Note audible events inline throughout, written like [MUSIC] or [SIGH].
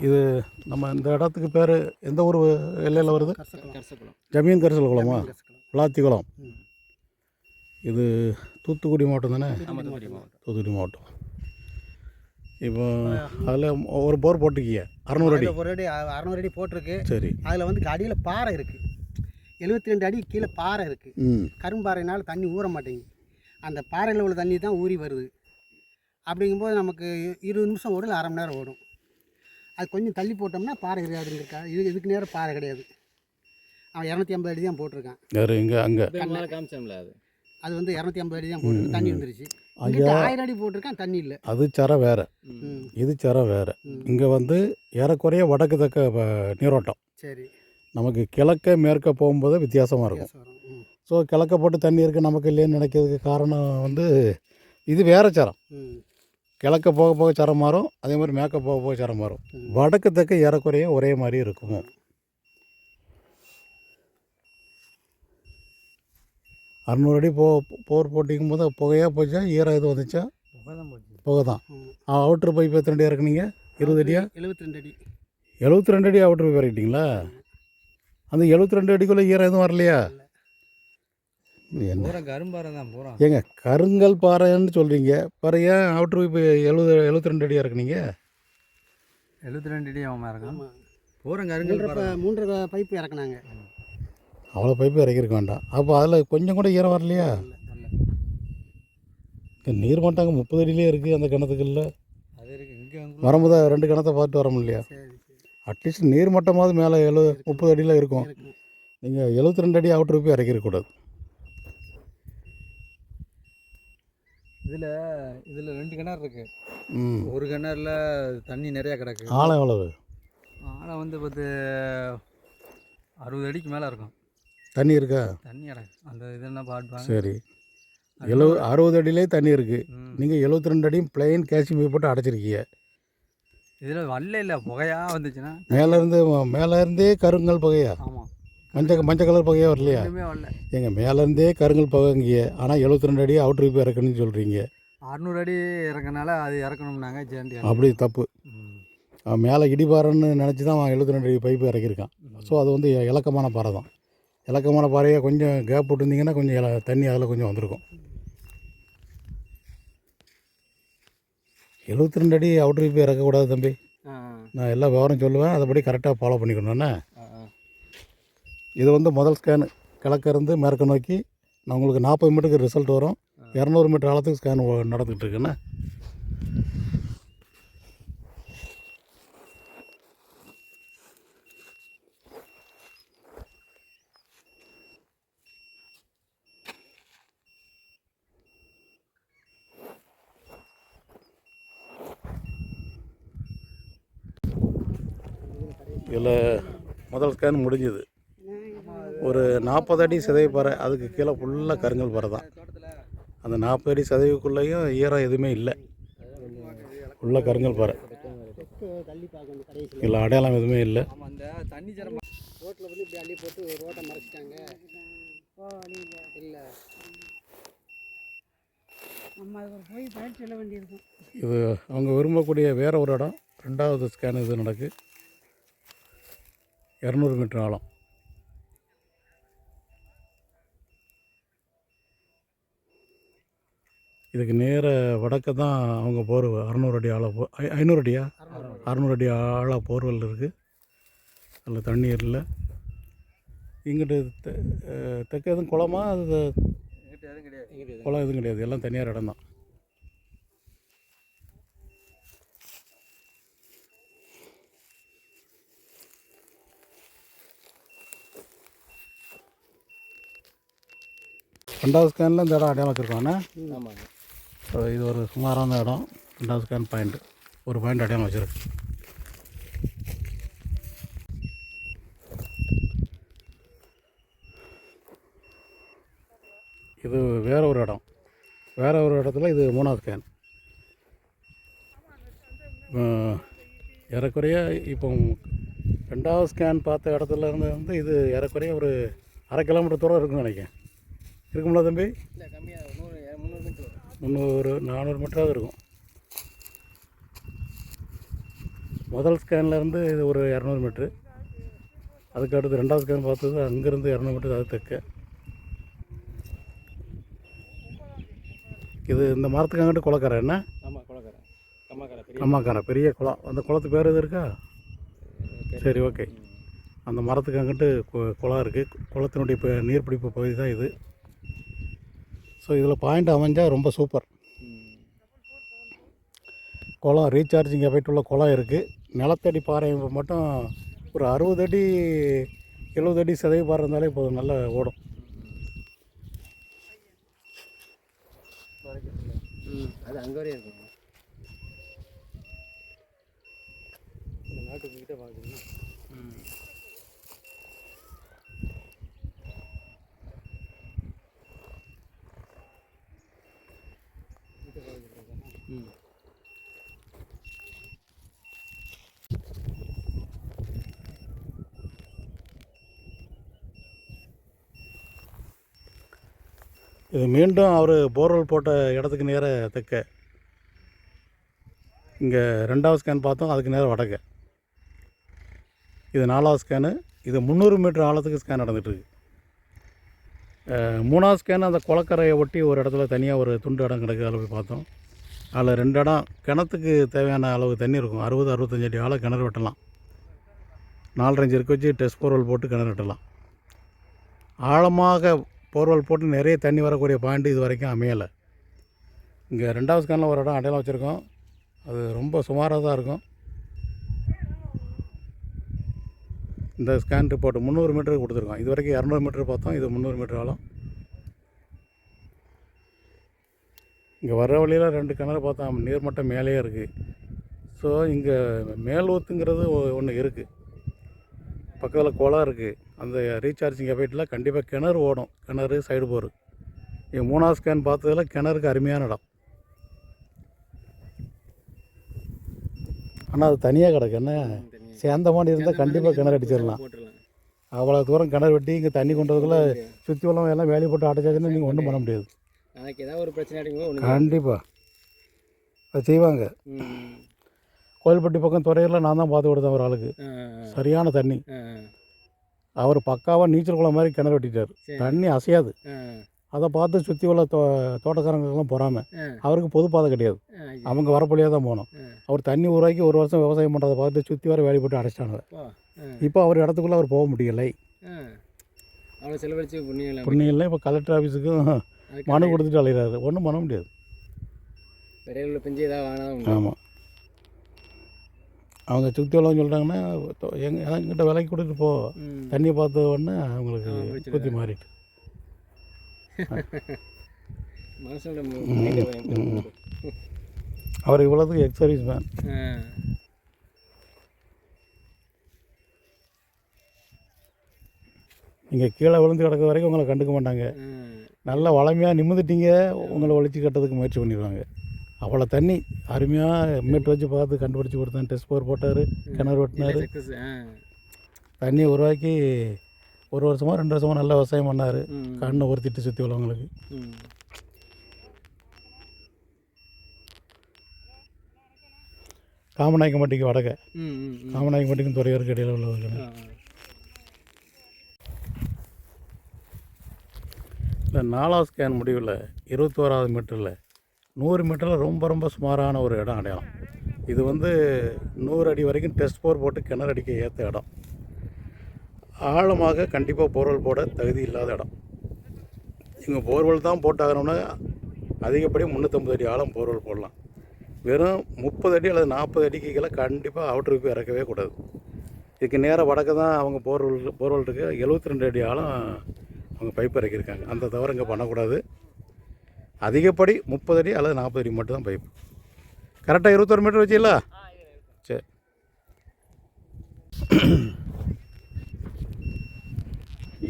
இது நம்ம இந்த இடத்துக்கு பேர் எந்த ஊர் எல்லையில் வருது? ஜமீன் கரிசல் குளமா கரசக்குளம். விளாத்திக்குளம் ம். இது தூத்துக்குடி மாவட்டம் தானே? தூத்துக்குடி மாவட்டம். தூத்துக்குடி மாவட்டம். இப்போ அதில் ஒரு போர் போட்டுக்கிய அறநூறு அடி. ஒரு அடி அறநூறு அடி போட்டிருக்கு. சரி. அதில் வந்து அடியில் பாறை இருக்குது எழுபத்தி ரெண்டு அடி கீழே பாறை இருக்குது ம். கரும்பாறைனால தண்ணி ஊற மாட்டேங்குது. அந்த பாறையில் உள்ள தண்ணி தான் ஊறி வருது. அப்படிங்கும்போது நமக்கு இருபது நிமிஷம் ஓடும் அரை மணி நேரம் ஓடும். அது கொஞ்சம் தள்ளி போட்டோம்னா பாறை கிடையாதுங்கிறக்கா இது இதுக்கு நேரம் பாறை கிடையாது. அவன் இரநூத்தி ஐம்பது அடி தான் போட்டிருக்கான். வேறு இங்கே அங்கே. மேலே காமிச்சோம்ல அது. அது வந்து இரநூத்தி ஐம்பது அடி தான் போட்டிருக்கு. தண்ணி வந்துருச்சு. ஆயிரம் அடி போட்டிருக்கான் தண்ணி இல்லை. அது சர வேறு. இது சர வேறு. இங்கே வந்து ஏறக்குறைய வடக்கு தக்க நீரோட்டம். சரி. நமக்கு கிழக்க மேற்க போகும்போது வித்தியாசமாக இருக்கும். ஸோ கிழக்க போட்டு தண்ணி இருக்குது நமக்கு இல்லைன்னு நினைக்கிறதுக்கு காரணம் வந்து இது வேறு சரம். கிழக்க போக போக சரம் மாறும் அதே மாதிரி மேற்க போக போக சரம் மாறும். வடக்கு தெற்கு ஏறக்குறைய ஒரே மாதிரி இருக்கும் அறநூறு அடி போ போர் போட்டிக்கும் போது புகையாக போச்சா ஈரம் எதுவும் வந்துச்சா? புகை தான். அவுட்ரு பைப் எத்தனை அடி இறக்குனீங்க. இருபது அடியா? எழுபத்தி ரெண்டு அடி. எழுபத்தி ரெண்டு அடி அவுட்ரு பைப் இறக்கிட்டீங்களா? அந்த எழுபத்தி ரெண்டு அடிக்குள்ளே ஈரம் எதுவும் வரலையா? என்ன? கரும்பாறை தான் பூரா. ஏங்க கருங்கல் பாறைன்னு சொல்கிறீங்க பாரு ஏன் அவுட்ரு பைப் எழுபது எழுபத்தி ரெண்டு அடி இறக்குனீங்க எழுபத்தி ரெண்டு அடி அவன் இருக்கான். ஆமாம் பூரா கருங்கல் பாறை. மூன்றரை பைப்பு இறக்குனாங்க. அவ்வளோ பைப்பு இறக்கிருக்க வேண்டாம். அப்போ அதில் கொஞ்சம் கூட ஈரம் வரலையா? நீர் மட்டங்க முப்பது அடியிலே இருக்குது அந்த கிணத்துக்குள்ள. அது இருக்கு. இங்கே வரும்போது ரெண்டு கிணத்தை பார்த்து வர முடியலையா? சரி அட்லீஸ்ட் நீர் மட்டமாவது மேலே எழு முப்பது அடியில் இருக்கும். இருக்கும். நீங்கள் எழுபத்தி ரெண்டு அடி அவுட்ரு போய் இறக்கிருக்கக்கூடாது இதில் இதில் ரெண்டு கிணறு இருக்கு. ம். ஒரு கிணறுல தண்ணி நிறையா கிடக்கு. ஆழம் எவ்வளவு? ஆழம் வந்து பத்து அறுபது அடிக்கு மேலே இருக்கும். தண்ணி இருக்கா? தண்ணி கிடக்கு. அந்த இது என்ன பாட்டுவாங்க சரி. எழுபது அறுபது அடியிலே தண்ணி இருக்குது. நீங்கள் எழுபத்தி ரெண்டு அடியும் பிளெயின் கேஷிங் பைப் போட்டு அடைச்சிருக்கீங்க. இதில் வல்ல இல்லை புகையாக வந்துச்சுன்னா? மேலேருந்து மேலேருந்தே கருங்கல் புகையா? ஆமாம் மஞ்சள் மஞ்சள் கலர் புகையா வரலையா? வரல. எங்கள் மேலேருந்தே கருங்கல் புகைங்கிய ஆனால் எழுபத்தி ரெண்டு அடி அவுட்ரு போய் இறக்கணும்னு சொல்கிறீங்க அறுநூறு அடி இறக்கனால அது இறக்கணும்னாங்க சேர்ந்து அப்படி தப்பு. ம். அவன் மேலே இடிபாறைன்னு நினச்சி தான் அவன் எழுபத்தி ரெண்டு அடி பைப்பு இறக்கியிருக்கான். ஸோ அது வந்து இலக்கமான பாறை தான். இலக்கமான பாறையை கொஞ்சம் கேப் விட்டுருந்தீங்கன்னா கொஞ்சம் இல- தண்ணி அதில் கொஞ்சம் வந்திருக்கும். எழுபத்தி ரெண்டு அடி அவுட்ரு போய் இறக்கக்கூடாது தம்பி. ஆ. நான் எல்லா விவரம் சொல்லுவேன். அதைப்படி கரெக்டாக ஃபாலோ ஆ இது வந்து முதல் ஸ்கேனு கிழக்கிருந்து மேற்க நோக்கி நான் உங்களுக்கு நாற்பது மீட்டருக்கு ரிசல்ட் வரும். இரநூறு மீட்டர் ஆழத்துக்கு ஸ்கேன் நடந்துகிட்டு இருக்குண்ணே இதில் முதல் ஸ்கேன் முடிஞ்சுது. ஒரு நாற்பது அடி சிதைவு பாறை அதுக்கு கீழே ஃபுல்லாக கருங்கல் பாறை தான். அந்த நாற்பது அடி சிதைவுக்குள்ளேயும் ஈரம் எதுவுமே இல்லை. ஃபுல்லாக கருங்கல் பாறை. இல்லை அடையாளம் எதுவுமே இல்லை. ரோட்டில் வந்து இப்படி அள்ளி போட்டு ரோட்டை மறைச்சிட்டாங்க இல்லை இது அவங்க விரும்பக்கூடிய வேறு ஒரு இடம். ரெண்டாவது ஸ்கேன் இது நடக்கு. இரநூறு மீட்டர் ஆழம். இதுக்கு நேர வடக்க தான் அவங்க போர் அறநூறு அடி ஆழ போ ஐநூறு அடியா? அறநூறு அடி ஆழ போர்வெல் இருக்குது அதில் தண்ணீர் இல்லை. இங்கிட்டு தெ- தெற்க எதுவும் குளமா? அது கிடையாது குளம் எதுவும் கிடையாது. எல்லாம் தனியார் இடம் தான். ரெண்டாவது ஸ்கேனில் இந்த இடம் அடையாளம் வச்சுருக்கோண்ணே ஆமாங்க. இது ஒரு சுமாரான இடம். ரெண்டாவது ஸ்கேன் பாயிண்ட் ஒரு பாயிண்ட் அடையாமல் வச்சுருக்கு. இது வேற ஒரு இடம். வேற ஒரு இடத்துல இது மூணாவது ஸ்கேன் ஏறக்குறைய இப்போ ரெண்டாவது ஸ்கேன் பார்த்த இடத்துல இருந்து வந்து இது ஏறக்குறைய ஒரு அரை கிலோமீட்டர் தூரம் இருக்குன்னு நினைக்கிறேன். இருக்குங்களா தம்பி? இல்லை கம்மியாக நூறு முந்நூறு மீட்டர் வரும் முந்நூறு நானூறு மீட்டராவது இருக்கும். முதல் ஸ்கேன்லேருந்து இது ஒரு இரநூறு மீட்ரு. அதுக்கு அடுத்து ரெண்டாவது ஸ்கேன் பார்த்தது அங்கேருந்து இரநூறு மீட்டர் அது தெற்க. இது இந்த மரத்துக்கு அங்கிட்டு குளக்கரை என்ன? ஆமாம் குளக்கரை. கம்மாக்கரை பெரிய குளம். அந்த குளத்து பேர் எது இருக்கா? சரி ஓகே. அந்த மரத்துக்கு அங்கிட்டு குளம் இருக்குது குளத்தினுடைய இப்போ நீர்பிடிப்பு பகுதி தான் இது. ஸோ இதில் பாயிண்ட் அமைஞ்சால் ரொம்ப சூப்பர். குளம் ரீசார்ஜிங் எஃபெக்ட் உள்ள குளம் இருக்குது நிலத்தடி பாறை மட்டும் ஒரு அறுபது அடி எழுபது அடி சிதைவு பாறை இருந்தாலே போதும் நல்லா ஓடும். ம் அது அங்கே வரையும் இருக்கும். நாட்டுக்கிட்ட பார்க்குறீங்க ம் ம். இது மீண்டும் அவர் போர்வெல் போட்ட இடத்துக்கு நேர தெற்க. இங்கே ரெண்டாவது ஸ்கேன் பார்த்தோம் அதுக்கு நேரம் வடக்க. இது நாலாவது ஸ்கேனு இது முந்நூறு மீட்டர் ஆழத்துக்கு ஸ்கேன் நடந்துகிட்ருக்கு மூணாவது ஸ்கேன் அந்த குளக்கரையை ஒட்டி ஒரு இடத்துல தனியாக ஒரு துண்டு இடம் கிடக்கு அதில் போய் பார்த்தோம். அதில் ரெண்டு இடம் கிணத்துக்கு தேவையான அளவு தண்ணி இருக்கும். அறுபது அறுபத்தஞ்சு அடி ஆழம் கிணறு வெட்டலாம். நாலரை அஞ்சு இருக்க வச்சு டெஸ்ட் போர்வல் போட்டு கிணறு வெட்டலாம். ஆழமாக போர்வெல் போட்டு நிறைய தண்ணி வரக்கூடிய பாயிண்ட் இது வரைக்கும் அமையலை. இங்கே ரெண்டாவது ஸ்கேனில் ஒரு இடம் அடையாளம் வச்சுருக்கோம். அது ரொம்ப சுமாராக தான் இருக்கும். இந்த ஸ்கேன் ரிப்போர்ட் முந்நூறு மீட்டருக்கு கொடுத்துருக்கோம். இது வரைக்கும் இரநூறு மீட்டர் பார்த்தோம். இது முந்நூறு மீட்டர் ஆழம். இங்கே வர வழியில் ரெண்டு கிணறு பார்த்தா நீர்மட்டம் மேலேயே இருக்குது ஸோ இங்கே மேலூத்துங்கிறது ஒன்று இருக்குது பக்கத்தில் குளம் இருக்குது அந்த ரீசார்ஜிங் எஃபெக்டில் கண்டிப்பாக கிணறு ஓடும். கிணறு சைடு போர் இங்கே மூணாவது ஸ்கேன் பார்த்ததுல கிணறுக்கு அருமையான இடம். ஆனால் அது தனியாக கிடக்கு. என்ன? சேர்ந்த மாதிரி இருந்தால் கண்டிப்பாக கிணறு அடிச்சிடலாம். அவ்வளோ தூரம் கிணறு வெட்டி இங்கே தண்ணி கொண்டு வரதுக்குள்ள சுற்றி உள்ளவங்க எல்லாம் வேலி போட்டு அடைச்சாச்சுன்னா நீங்கள் ஒன்றும் பண்ண முடியாது. கண்டிப்பாக அது செய்வாங்க. கோயில்பட்டி பக்கம் துறையூரில் நான் தான் பார்த்து கொடுத்தேன் ஒரு ஆளுக்கு. சரியான தண்ணி. அவர் பக்காவாக நீச்சல் குளம் மாதிரி கிணறு வெட்டிட்டார். தண்ணி அசையாது. அதை பார்த்து சுற்றி உள்ள தோ தோட்டக்காரங்களுக்கெல்லாம் பொறாமை. ஆ. அவருக்கு பொது பாதை கிடையாது. அவங்க வரப்பொழியாக தான் ஆ. அவர் தண்ணி உருவாக்கி ஒரு வருஷம் விவசாயம் பண்ணுறதை பார்த்து சுற்றி வர வேலி போட்டு அடைச்சிட்டாங்க இப்போ அவர் இடத்துக்குள்ளே அவர் போக முடியலை. ஆ. அவ்வளோ செலவழிச்சு புண்ணியம் இல்லாம புண்ணியில் இப்போ கலெக்டர் ஆஃபீஸுக்கும் மனு கொடுத்துட்டு அலைகிறாரு ஒன்றும் பண்ண முடியாது. ஆமாம் அவங்க சுற்றி உள்ளவங்க சொல்கிறாங்கன்னா எங்க என்கிட்ட விலைக்கு கொடுத்துட்டு போ. தண்ணியை பார்த்த உடனே அவங்களுக்கு. புத்தி மாறிட்டு. [LAUGHS] அவர் இவ்வளோத்துக்கு எக்ஸ் சர்வீஸ் மேன் நீங்கள் கீழே விழுந்து கிடக்கிற வரைக்கும் உங்களை கண்டுக்க மாட்டாங்க. நல்லா வளமையாக நிமிந்துட்டீங்க உங்களை ஒழிச்சு கட்டுறதுக்கு முயற்சி பண்ணிடுவாங்க. அவ்வளோ தண்ணி. அருமையாக மீட்டர் வச்சு பார்த்து கண்டுபிடிச்சி கொடுத்தேன். டெஸ்ட் போர் போட்டார் கிணறு வெட்டினார். தண்ணியை உருவாக்கி ஒரு வருஷமாக ரெண்டு வருஷமாக நல்லா விவசாயம் பண்ணார். கண்ணை ஒருத்திட்டு சுற்றி உள்ளவங்களுக்கு. காமநாயக்கம்பட்டிக்கு வடக்க. காமநாயக்கம்பட்டிக்கும் துறையூருக்கு இடையில் உள்ள ஒரு ஆ, கிணறு. ஆ. இந்த நாலாவது ஸ்கேன் முடிவில் இருபத்தோராவது மீட்டரில் நூறு மீட்டரில் ரொம்ப ரொம்ப சுமாரான ஒரு இடம் அடையாளம். இது வந்து நூறு அடி வரைக்கும் டெஸ்ட் போர் போட்டு கிணறு அடிக்க ஏற்ற இடம். ஆழமாக கண்டிப்பாக போர்வெல் போட தகுதி இல்லாத இடம். இங்கே போர்வெல் தான் போட்டாகணும்னா அதிகப்படி முந்நூற்றம்பது அடி ஆழம் போர்வெல் போடலாம். வெறும் முப்பது அடி அல்லது நாற்பது அடிக்குகளை கண்டிப்பாக அவுட்ருக்கு போய் இறக்கவே கூடாது. இதுக்கு நேராக வடக்கு தான் அவங்க போர்வெல் போர்வெல் இருக்குது எழுபத்தி ரெண்டு அடி ஆழம் அவங்க பைப் இறக்கியிருக்காங்க. அந்த தவிர இங்கே பண்ணக்கூடாது. அதிகப்படி முப்பது அடி அல்லது நாற்பது அடி மட்டும் தான் பைப் கரெக்டாக இருபத்தொரு மீட்டர் வச்சிங்களா சரி.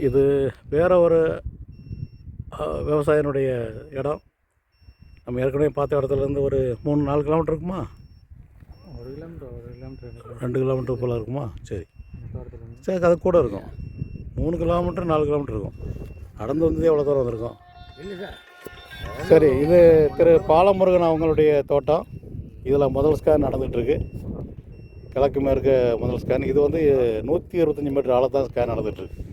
இது வேற ஒரு விவசாயினுடைய இடம். நம்ம ஏற்கனவே பார்த்த இடத்துலேருந்து ஒரு மூணு நாலு கிலோமீட்டர் இருக்குமா? ஒரு கிலோமீட்டர் ஒரு கிலோமீட்டர் ரெண்டு கிலோமீட்டர் போல் இருக்குமா? சரி. சரி அது கூட இருக்கும். மூணு கிலோமீட்டர் நாலு கிலோமீட்டர் இருக்கும். நடந்து வந்ததே எவ்வளோ தூரம் வந்திருக்கும்? இல்லை சார் சரி இது திரு பாலமுருகன் அவங்களுடைய தோட்டம். இதில் முதல் ஸ்கேன் நடந்துகிட்ருக்கு கிழக்கு மேற்கு முதல் ஸ்கேன் இது வந்து நூற்றி இருபத்தஞ்சி மீட்டர் ஆழ தான் ஸ்கேன் நடந்துகிட்ருக்கு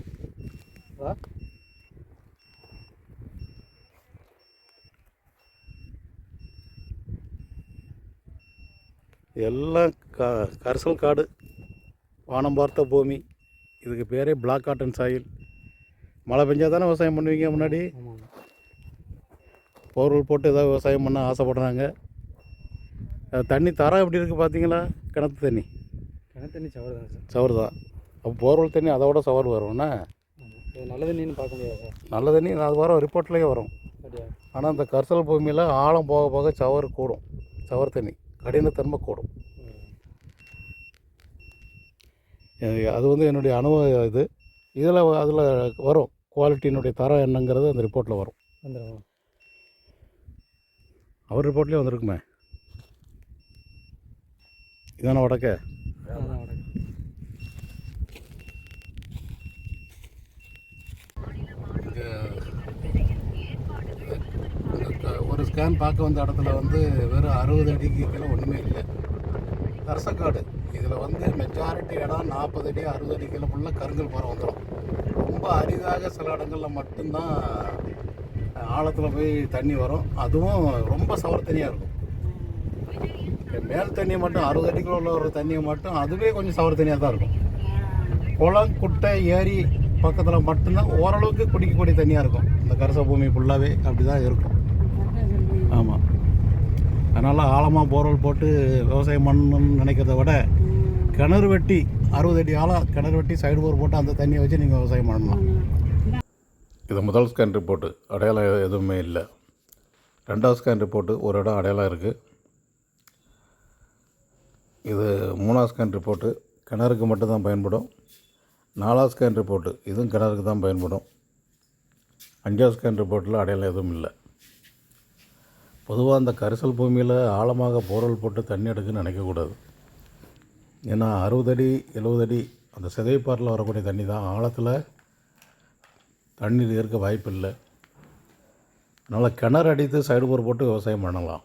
எல்லாம் க கரிசல் காடு வானம் பார்த்த பூமி. இதுக்கு பேரே பிளாக் காட்டன் சாயில். மழை பெஞ்சால் தானே விவசாயம் பண்ணுவீங்க முன்னாடி? போர்வெல் போட்டு ஏதாவது விவசாயம் பண்ண ஆசைப்படுறாங்க. அது தண்ணி தரம் எப்படி இருக்குது பார்த்தீங்களா? கிணத்து தண்ணி. கிணத்து தண்ணி சவறு தானே சார். சவறு தான் அப்போ போர்வெல் தண்ணி அதோட சவறு வரும்னா ஆமாம் இது நல்ல தண்ணின்னு பார்க்க முடியாது நல்ல தண்ணி அது வரும் ரிப்போர்ட்லேயே வரும். ஆனால் இந்த கரிசல் பூமியில் ஆழம் போக போக சவறு கூடும். சவறு தண்ணி கடினத்தன்மை கூடும். அது வந்து என்னுடைய அனுபவம் இது. இதில் அதில் வரும். குவாலிட்டியினுடைய தரம் என்னங்கிறது அந்த ரிப்போர்ட்டில் வரும். வந்துடும் அவர் ரிப்போர்ட்லேயே வந்திருக்குமே. இதான வடக்க? ஒரு ஸ்கேன் பார்க்க வந்த இடத்துல வந்து வெறும் அறுபது அடிக்கு கீழே ஒன்றுமே இல்லை. கரசக்காடு இதில் வந்து மெஜாரிட்டி இடம் நாற்பது அடி அறுபது அடி கீழே ஃபுல்லாக கருங்கல் மரம் வந்துடும் ரொம்ப அரிதாக சில இடங்களில் மட்டும்தான் ஆழத்தில் போய் தண்ணி வரும். அதுவும் ரொம்ப சவர் தண்ணியாக இருக்கும். மேல் தண்ணி மட்டும் அறுபது அடிக்குள்ள உள்ள ஒரு தண்ணியை மட்டும் அதுவே கொஞ்சம் சவர் தண்ணியாக தான் இருக்கும். குளம் குட்டை ஏரி பக்கத்தில் மட்டும்தான் ஓரளவுக்கு குடிக்கக்கூடிய தண்ணியாக இருக்கும். இந்த கரச பூமி ஃபுல்லாகவே அப்படி தான் இருக்கும். ஆமாம் அதனால் ஆழமாக போர்வெல் போட்டு விவசாயம் பண்ணணும்னு நினைக்கிறத விட கிணறு வெட்டி அறுபது அடி ஆழம் கிணறு வெட்டி சைடு போர் போட்டு அந்த தண்ணியை வச்சு நீங்கள் விவசாயம் பண்ணலாம். இது முதல் ஸ்கேன் ரிப்போர்ட்டு அடையாளம் எதுவுமே இல்லை. ரெண்டாவது ஸ்கேன் ரிப்போர்ட்டு ஒரு இடம் அடையாளம் இருக்குது இது மூணாவது ஸ்கேன் ரிப்போர்ட்டு கிணறுக்கு மட்டும்தான் பயன்படும். நாலாவது ஸ்கேன் ரிப்போர்ட்டு இதுவும் கிணறுக்கு தான் பயன்படும். அஞ்சாவது ஸ்கேன் ரிப்போர்ட்டில் அடையாளம் எதுவும் இல்லை. பொதுவாக அந்த கரிசல் பூமியில் ஆழமாக போரல் போட்டு தண்ணி எடுக்குன்னு நினைக்கக்கூடாது. ஏன்னா அறுபது அடி எழுபது அடி அந்த சிதைப்பாரில் வரக்கூடிய தண்ணி தான் ஆழத்தில் தண்ணீர் இருக்க வாய்ப்பு இல்லை அதனால் கிணறு அடித்து சைடு போர் போட்டு விவசாயம் பண்ணலாம்.